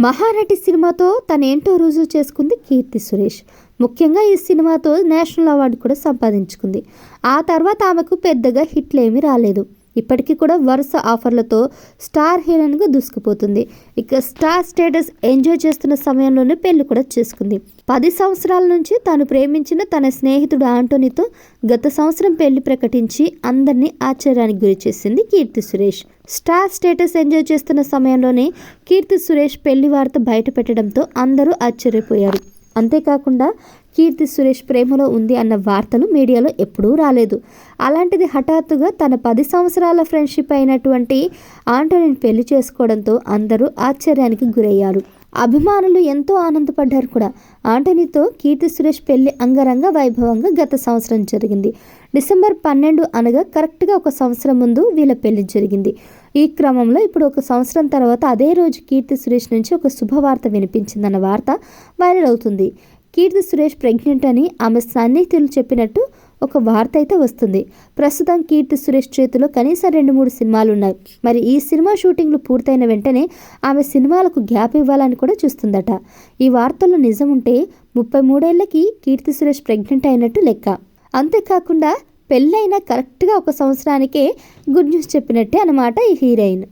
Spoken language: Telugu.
మహానటి సినిమాతో తనేంటో రుజువు చేసుకుంది కీర్తి సురేష్. ముఖ్యంగా ఈ సినిమాతో నేషనల్ అవార్డు కూడా సంపాదించుకుంది. ఆ తర్వాత ఆమెకు పెద్దగా హిట్లు ఏమీ రాలేదు. ఇప్పటికీ కూడా వరుస ఆఫర్లతో స్టార్ హీరోయిన్గా దూసుకుపోతుంది. ఇక స్టార్ స్టేటస్ ఎంజాయ్ చేస్తున్న సమయంలోనే పెళ్ళి కూడా చేసుకుంది. పది సంవత్సరాల నుంచి తాను ప్రేమించిన తన స్నేహితుడు ఆంటోనీతో గత సంవత్సరం పెళ్ళి ప్రకటించి అందరినీ ఆశ్చర్యానికి గురి చేసింది Keerthy Suresh. Star status enjoy చేస్తున్న సమయంలోనే కీర్తి సురేష్ పెళ్ళి వార్త బయట పెట్టడంతో అందరూ ఆశ్చర్యపోయారు. అంతేకాకుండా కీర్తి సురేష్ ప్రేమలో ఉంది అన్న వార్తలు మీడియాలో ఎప్పుడూ రాలేదు. అలాంటిది హఠాత్తుగా తన పది సంవత్సరాల ఫ్రెండ్షిప్ అయినటువంటి ఆంటోనీని పెళ్ళి చేసుకోవడంతో అందరూ ఆశ్చర్యానికి గురయ్యారు. అభిమానులు ఎంతో ఆనందపడ్డారు కూడా. ఆంటనీతో కీర్తి సురేష్ పెళ్ళి అంగరంగ వైభవంగా గత సంవత్సరం జరిగింది. డిసెంబర్ పన్నెండు అనగా కరెక్ట్గా ఒక సంవత్సరం ముందు వీళ్ళ పెళ్ళి జరిగింది. ఈ క్రమంలో ఇప్పుడు ఒక సంవత్సరం తర్వాత అదే రోజు కీర్తి సురేష్ నుంచి ఒక శుభవార్త వినిపించిందన్న వార్త వైరల్ అవుతుంది. కీర్తి సురేష్ ప్రెగ్నెంట్ అని ఆమె సన్నిహితులు చెప్పినట్టు ఒక వార్త అయితే వస్తుంది. ప్రస్తుతం కీర్తి సురేష్ చేతిలో కనీసం రెండు మూడు సినిమాలు ఉన్నాయి మరి ఈ సినిమా షూటింగ్లు పూర్తయిన వెంటనే ఆమె సినిమాలకు గ్యాప్ ఇవ్వాలని కూడా చూస్తుందట. ఈ వార్తల్లో నిజం ఉంటే ముప్పై మూడేళ్ళకి కీర్తి సురేష్ ప్రెగ్నెంట్ అయినట్టు లెక్క. అంతేకాకుండా పెళ్ళైన కరెక్ట్గా ఒక సంవత్సరానికే గుడ్ న్యూస్ చెప్పినట్టే అన్నమాట ఈ హీరోయిన్.